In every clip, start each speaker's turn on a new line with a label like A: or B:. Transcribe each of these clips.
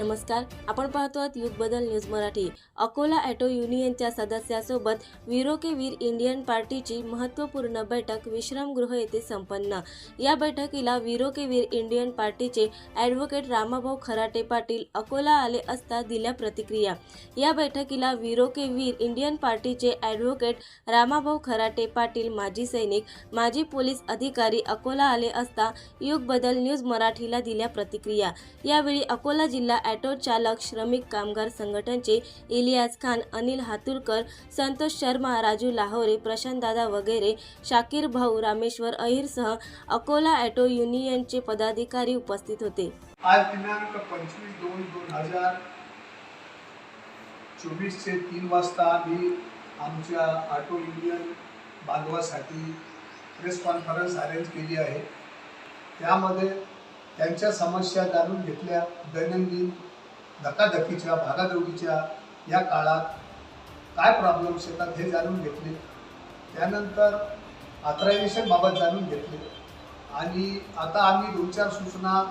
A: नमस्कार. आपण पाहतो आहात युग बदल न्यूज मराठी. अकोला ॲटो युनियनच्या सदस्यासोबत वीरो के वीर इंडियन पार्टीची महत्त्वपूर्ण बैठक विश्रामगृह येथे संपन्न. या बैठकीला वीरो के वीर इंडियन पार्टीचे ॲडव्होकेट रामाभाऊ खराटे पाटील अकोला आले असता दिल्या प्रतिक्रिया. या बैठकीला वीरो के वीर इंडियन पार्टीचे ॲडव्होकेट रामाभाऊ खराटे पाटील माजी सैनिक माजी पोलीस अधिकारी अकोला आले असता युग बदल न्यूज मराठीला दिल्या प्रतिक्रिया. यावेळी अकोला जिल्हा ॲटो चालक श्रमिक कामगार संघटनचे इलियास खान अनिल हातुरकर संतोष शर्मा राजू लाहोरे प्रशांतदादा वगैरे शाकीर भाऊ रामेश्वर अहिरसह अकोला ॲटो युनियनचे पदाधिकारी उपस्थित होते.
B: आज दिनांक पंचवीस दोन दोन हजार चोवीस ते तीन वाजता आम्ही आमच्या ऑटो युनियन बांधवासाठी प्रेस कॉन्फरन्स अरेंज केली आहे. त्यामध्ये त्यांच्या समस्या जाणून घेतल्या दैनंदिन धकाधकीच्या भागादौडीच्या या काळात काय प्रॉब्लेम्स येतात हे जाणून घेतले. त्यानंतर ऑथरायझेशनबाबत जाणून घेतले. आणि आता आम्ही दोन चार सूचना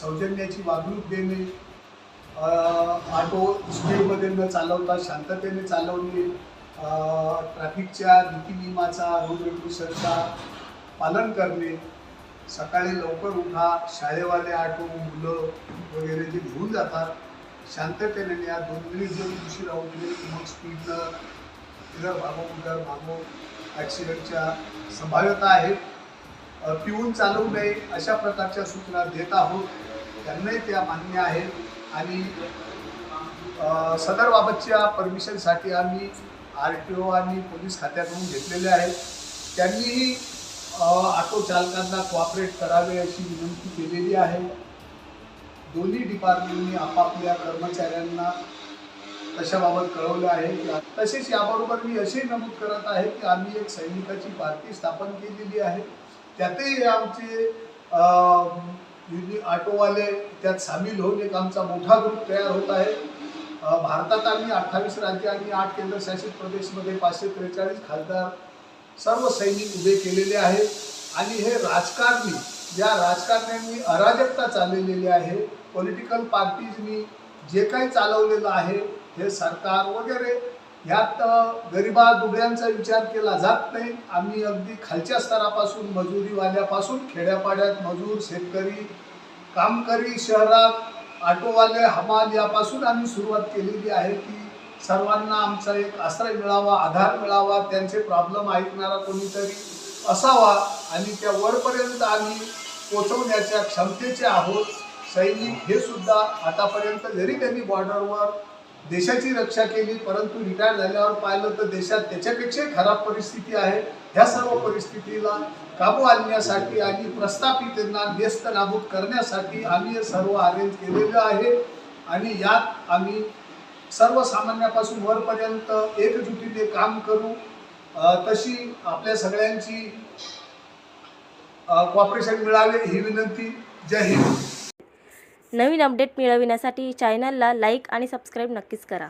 B: सौजन्याची वागणूक देणे ऑटो स्पीडमध्ये न चालवता शांततेने चालवणे ट्रॅफिकच्या नीतिनियमाचा रोड रेग्युलेशनचा पालन करणे सकाळी लवकर उठा शाळेवाले आटो मुलं वगैरे जे घेऊन जातात शांततेने या दोन मिनिट जर उशीर राहू दिले की मग स्पीडनं इधर भागो उधर भागो. ॲक्सिडेंटच्या संभाव्यता आहेत. पिऊन चालवू नये अशा प्रकारच्या सूचना देत आहोत. त्यांनाही त्या मान्य आहेत. आणि सदरबाबतच्या परमिशनसाठी आम्ही आर टी ओ आणि पोलीस खात्याकडून घेतलेले आहेत. त्यांनीही ऑटो चालकांना कॉपरेट करावे अशी विनंती केलेली आहे. दोन्ही डिपार्टमेंटनी आपापल्या कर्मचाऱ्यांना तशाबाबत कळवलं आहे तसेच याबरोबर मी असे नमूद करत आहे की आम्ही एक सैनिकाची पार्टी स्थापन केलेली आहे. त्यातही आमचे युनि ऑटोवाले त्यात सामील होऊन एक आमचा मोठा ग्रुप तयार होत आहे. भारतात आम्ही अठ्ठावीस राज्य आणि आठ केंद्रशासित प्रदेशमध्ये पाचशे त्रेचाळीस खासदार सर्व सैनिक उभे केलेले आहेत. आणि हे राजकारणी ज्या राजकारण्यांनी अराजकता चालवलेली आहे पॉलिटिकल पार्टीजनी जे काही चालवलेलं आहे हे सरकार वगैरे ह्यात गरिबा दुबळ्यांचा विचार केला जात नाही. आम्ही अगदी खालच्या स्तरापासून मजुरीवाल्यापासून खेड्यापाड्यात मजूर शेतकरी कामकरी शहरात ऑटोवाले हमाल यापासून आम्ही सुरुवात केलेली आहे की सर्वांना आमचा एक आश्रय मिळावा आधार मिळावा त्यांचे प्रॉब्लेम ऐकणारा कोणीतरी असावा आणि त्या वरपर्यंत आम्ही पोचवण्याच्या क्षमतेचे आहोत. सैनिक हे सुद्धा आतापर्यंत जरी त्यांनी बॉर्डरवर देशाची रक्षा केली परंतु रिटायर झाल्यावर पाहिलं तर देशात त्याच्यापेक्षाही खराब परिस्थिती आहे. ह्या सर्व परिस्थितीला काबू आणण्यासाठी आणि प्रस्थापितांना व्यस्त नाबूद करण्यासाठी आम्ही हे सर्व अरेंज केलेलं आहे. आणि यात आम्ही सर्वसामान्यापासून वरपर्यंत एकजुटीने काम करू तशी आपल्या सगळ्यांची कॉपरेशन मिळावे ही विनंती. जय हिंद.
A: नवीन अपडेट मिळविण्यासाठी चॅनलला लाईक आणि सबस्क्राईब नक्कीच करा.